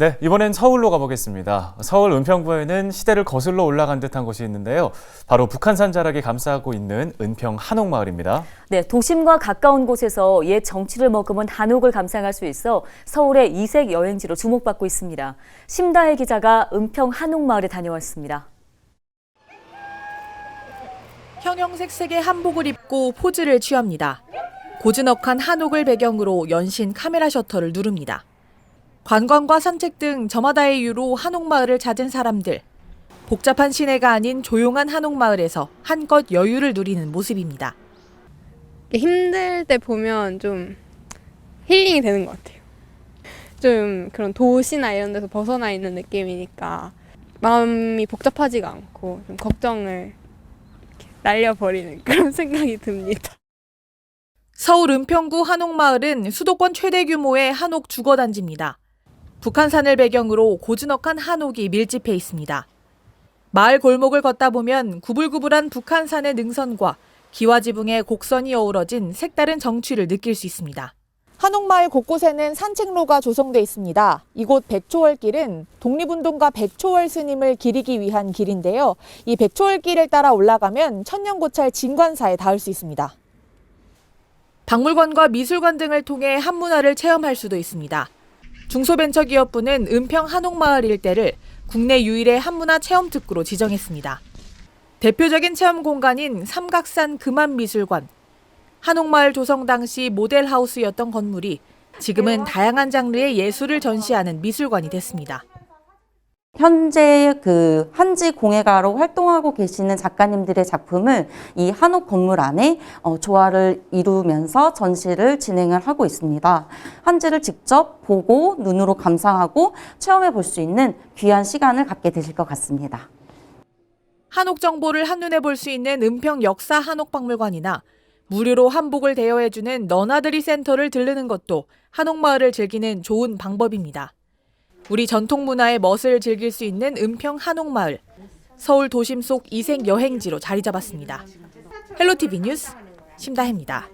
네, 이번엔 서울로 가보겠습니다. 서울 은평구에는 시대를 거슬러 올라간 듯한 곳이 있는데요. 바로 북한산 자락이 감싸고 있는 은평 한옥마을입니다. 네, 도심과 가까운 곳에서 옛 정치를 머금은 한옥을 감상할 수 있어 서울의 이색 여행지로 주목받고 있습니다. 심다혜 기자가 은평 한옥마을에 다녀왔습니다. 형형색색의 한복을 입고 포즈를 취합니다. 고즈넉한 한옥을 배경으로 연신 카메라 셔터를 누릅니다. 관광과 산책 등 저마다의 이유로 한옥마을을 찾은 사람들. 복잡한 시내가 아닌 조용한 한옥마을에서 한껏 여유를 누리는 모습입니다. 힘들 때 보면 좀 힐링이 되는 것 같아요. 좀 그런 도시나 이런 데서 벗어나 있는 느낌이니까 마음이 복잡하지가 않고 좀 걱정을 날려버리는 그런 생각이 듭니다. 서울 은평구 한옥마을은 수도권 최대 규모의 한옥 주거단지입니다. 북한산을 배경으로 고즈넉한 한옥이 밀집해 있습니다. 마을 골목을 걷다 보면 구불구불한 북한산의 능선과 기와지붕의 곡선이 어우러진 색다른 정취를 느낄 수 있습니다. 한옥마을 곳곳에는 산책로가 조성돼 있습니다. 이곳 백초월길은 독립운동가 백초월 스님을 기리기 위한 길인데요. 이 백초월길을 따라 올라가면 천년고찰 진관사에 닿을 수 있습니다. 박물관과 미술관 등을 통해 한문화를 체험할 수도 있습니다. 중소벤처기업부는 은평 한옥마을 일대를 국내 유일의 한문화 체험 특구로 지정했습니다. 대표적인 체험 공간인 삼각산 금암미술관. 한옥마을 조성 당시 모델하우스였던 건물이 지금은 다양한 장르의 예술을 전시하는 미술관이 됐습니다. 현재 그 한지 공예가로 활동하고 계시는 작가님들의 작품을 이 한옥 건물 안에 어, 조화를 이루면서 전시를 진행을 하고 있습니다. 한지를 직접 보고 눈으로 감상하고 체험해 볼 수 있는 귀한 시간을 갖게 되실 것 같습니다. 한옥 정보를 한눈에 볼 수 있는 은평 역사 한옥박물관이나 무료로 한복을 대여해주는 너나들이 센터를 들르는 것도 한옥마을을 즐기는 좋은 방법입니다. 우리 전통 문화의 멋을 즐길 수 있는 은평 한옥마을. 서울 도심 속 이색 여행지로 자리 잡았습니다. 헬로티비 뉴스 심다혜입니다.